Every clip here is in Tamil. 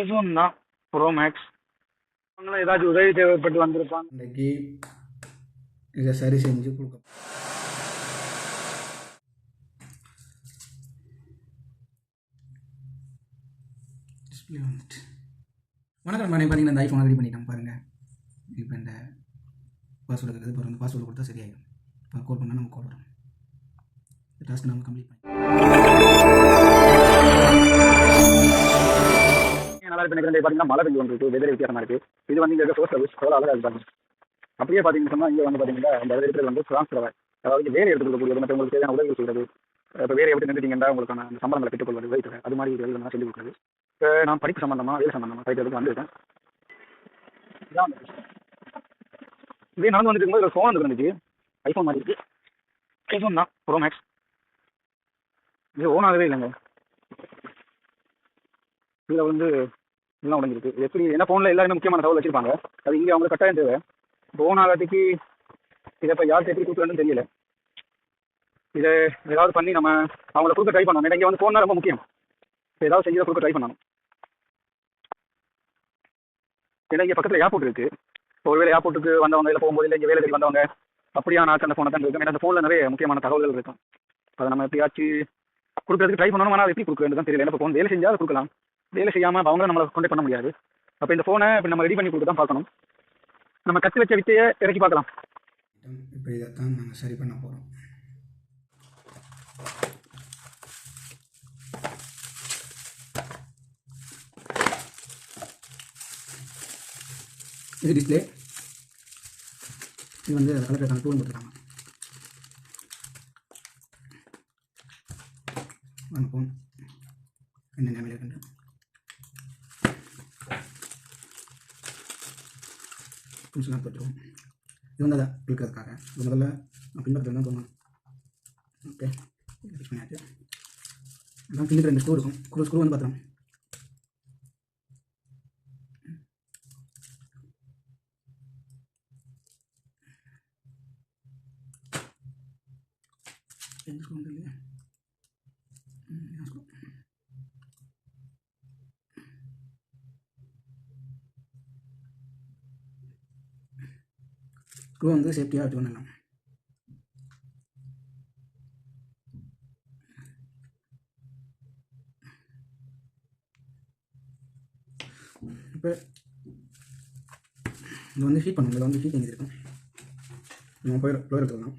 ஐஃபோன் தான் ப்ரோ மேக்ஸ் அவங்களும் ஏதாச்சும் உதவி தேவைப்பட்டு வந்திருப்பாங்க. இன்றைக்கி இதை சரி செஞ்சு கொடுக்க. டிஸ்பிளே வந்துட்டு. வணக்கம் மணி பார்த்தீங்கன்னா இந்த ஐஃபோன் ரெடி பண்ணிட்டோம் பாருங்கள் இப்போ இந்த பாஸ்வேர்டு இருக்குது. பாருங்க வந்து பாஸ்வேர்டு கொடுத்தா சரியாயிடும். இப்போ கால் பண்ணால் நம்ம கால் வரும். டாஸ்க் நம்ம கம்ப்ளீட் பண்ணி இப்போ இருக்கு பார்த்தீங்கன்னா மழை பெஞ்சு வந்துருக்கு வெதர் வித்தியாசமா இருக்கு. இது வந்து இங்க சோர்ஸ் சர்வீஸ் இருப்பாங்க அப்படியே பார்த்தீங்கன்னு சொன்னா இங்க வந்து பார்த்தீங்கன்னா இந்த இருக்கிறது வந்து ட்ரான்ஸ்ஃபர் அதாவது வேலை எடுத்துக்கக்கூடியது மற்ற உங்களுக்கு தேவையான உதவி செய்கிறது இப்போ வேலை எப்படி நின்றுட்டீங்கன்னா உங்களுக்கான அந்த சம்பளங்களை பெற்றுக்கொள்வது வைத்து அது மாதிரி வேலை நான் சொல்லி கொடுக்குறது. இப்போ நான் படிப்பு சம்பந்தமா வேலை சம்பந்தமா படிக்கிறதுக்கு வந்திருக்கேன். இதே நடந்து வந்துட்டு இருக்கும்போது ஃபோன் வந்து இருந்துச்சு ஐஃபோன் மாதிரி இருக்கு. ஐஃபோன் தான் ப்ரோ மேக்ஸ் இது ஓன் ஆகவே இல்லைங்க. இதில் வந்து எல்லாம் உடஞ்சிருக்கு. எப்படி ஏன்னா ஃபோனில் எல்லாருமே முக்கியமான தகவல் வச்சிருப்பாங்க. அது இங்கே அவங்களுக்கு கட்டாயம் தேவை. ஃபோன் ஆகாட்டிக்கு இதை இப்போ யார் எப்படி கொடுக்குறதுன்னு தெரியல. இதை ஏதாவது பண்ணி நம்ம அவங்கள கொடுக்க ட்ரை பண்ணணும். ஏன்னா இங்கே வந்து ஃபோன் தான் ரொம்ப முக்கியம். ஏதாவது செஞ்சு கொடுக்க ட்ரை பண்ணணும். ஏன்னா இங்கே பக்கத்தில் ஏர்போர்ட் இருக்கு. ஒருவேளை ஏர்போர்ட்டுக்கு வந்தவங்க இல்லை போகும்போது இல்லை இங்கே வேலை தேடி வந்தவங்க அப்படியான ஆச்சு அந்த ஃபோனை தான் இருக்கும் ஏன்னா அந்த ஃபோனில் நிறைய முக்கியமான தகவல்கள் இருக்கும். அதை நம்ம எப்படியாச்சும் கொடுக்குறதுக்கு ட்ரை பண்ணணும் ஆனால் எப்படி கொடுக்குறதுன்னு தான் தெரியல. ஏன்னா இப்போ ஃபோன் வேலை செஞ்சால் அதை கொடுக்கலாம். வேலை செய்யாமல் அவங்க நம்மளை கொண்டே பண்ண முடியாது. அப்போ இந்த ஃபோனை இப்போ நம்ம ரெடி பண்ணி கொடுத்து தான் பார்க்கணும். நம்ம கற்று வச்ச வித்தையை இறக்கி பார்க்கலாம். இப்போ இதைத்தான் நாங்கள் சரி பண்ண போகிறோம் இது டிஸ்பிளே இது வந்து கலக்கிறதுக்கான டூல் கொடுத்துருக்காங்க வாங்க ஃபோன் என்ன நிலைமையில் இருக்குன்னு டூல்ஸ்லாம் போட்டுருவோம் இது வந்து அதை இருக்கிறதுக்காக இது முதல்ல நான் பின்பற்றி தான் தோணும் ஓகே. ஃபிக்ஸ் பண்ணியாச்சு. அதான் பின்னுக்கு ரெண்டு ஸ்க்ரூ இருக்கும். ஸ்க்ரூ ஸ்க்ரூ வந்து பார்த்துரும் எந்த ஸ்க்ரூ வந்து இல்லையா? க்ரூ வந்து சேஃப்டியாக வச்சுக்கணும் இப்போ இது வந்து ஹீட் பண்ணும் இதில் வந்து ஹீட் எங்கே இருக்கும் நம்ம போய் ப்ளோர் எடுத்துக்கலாம்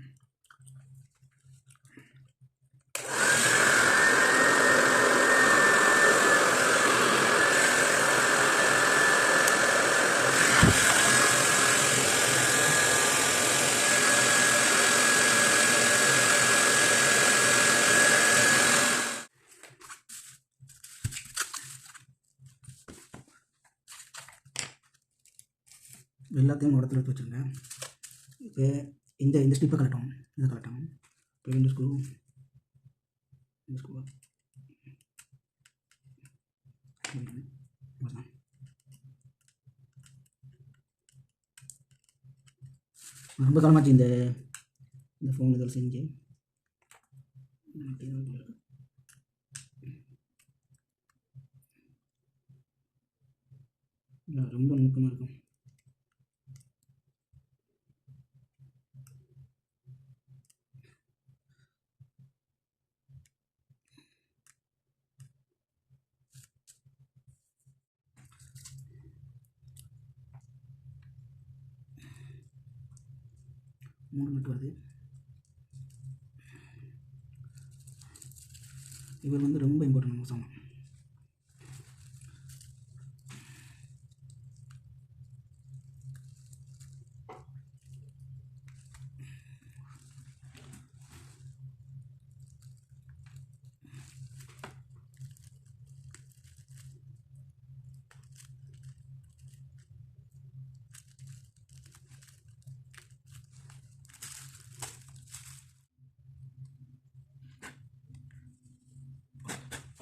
எல்லாத்தையும் இடத்துல எடுத்து வச்சுருங்க இப்போ இந்த இந்த ஸ்டிப்பை கலட்டும் இதை கலட்டும் இப்போ இந்த ஸ்க்ரூ இந்த ஸ்க்ரூ ரொம்ப காலமாச்சு இந்த இந்த ஃபோன் இதில் செஞ்சு. ரொம்ப நுணுக்கமாக இருக்கும். மூணு மட்டும் வருது. இவர் வந்து ரொம்ப இம்பார்ட்டன்ட் நம்ம சாமான்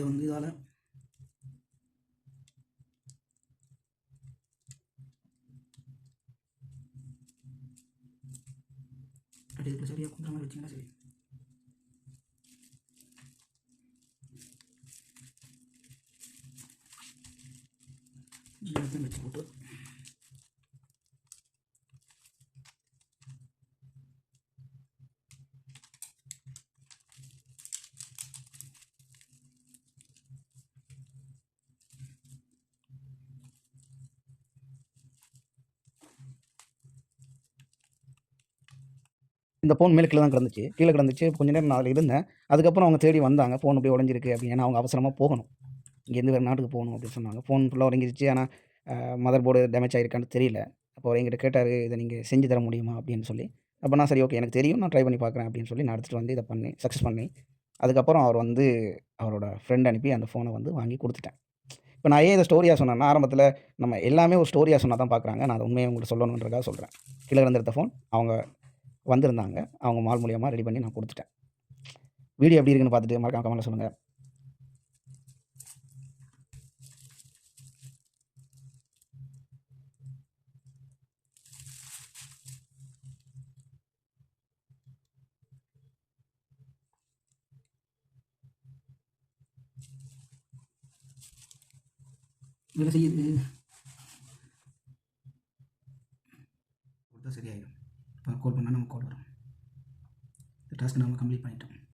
வந்து இதால் அப்படி இதுக்குள்ள சரியாக குந்துற மாதிரி வச்சிங்கன்னா சரி எல்லாத்தையும் இந்த ஃபோன் மேலே கீழே தான் கிடந்துச்சு. கீழே கிடந்துச்சு. கொஞ்ச நேரம் நான் அதில் இருந்தேன். அதுக்கப்புறம் அவங்க தேடி வந்தாங்க. ஃபோன் அப்படியே உடஞ்சிருக்கு அப்படின்னு. அவங்க அவசரமாக போகணும். இங்கேருந்து வேறு நாட்டுக்கு போகணும் அப்படின்னு சொன்னாங்க. ஃபோன் ஃபுல்லாக உடஞ்சிருச்சு. ஆனால் மதர் போர்டு டேமேஜ் ஆகிருக்கான்னு தெரியல. அப்போ அவர் எங்கிட்ட கேட்டார் இதை நீங்கள் செஞ்சு தர முடியுமா? அப்படின்னு சொல்லி. அப்போ நான் சரி ஓகே எனக்கு தெரியும். நான் ட்ரை பண்ணி பார்க்குறேன். அப்படின்னு சொல்லி நான் எடுத்துகிட்டு வந்து இதை பண்ணி சக்ஸஸ் பண்ணி அதுக்கப்புறம் அவர் வந்து அவரோட ஃப்ரெண்ட் அனுப்பி அந்த ஃபோனை வந்து வாங்கி கொடுத்துட்டேன். இப்போ நான் ஏன் இதை ஸ்டோரியாக சொன்னேன்னா ஆரம்பத்தில் நம்ம எல்லாமே ஒரு ஸ்டோரியாக சொன்னால் தான் பார்க்குறாங்க. நான் அதை உண்மையை உங்களுக்கு சொல்லணுன்றதுக்காக சொல்கிறேன் கீழே இருந்திருந்த ஃபோன் அவங்க வந்திருந்தாங்க. அவங்க மால் மூலியமாக ரெடி பண்ணி நான் கொடுத்துட்டேன். வீடியோ எப்படி இருக்குன்னு பார்த்துட்டு மறக்காம கமெண்ட்ல சொல்லுங்கள் என்ன செய்யுது கொடுத்தா சரியாயிடும் இப்போ கால் பண்ணால் நம்ம கால் வரும் இந்த டாஸ்க் நம்ம கம்ப்ளீட் பண்ணிட்டோம்.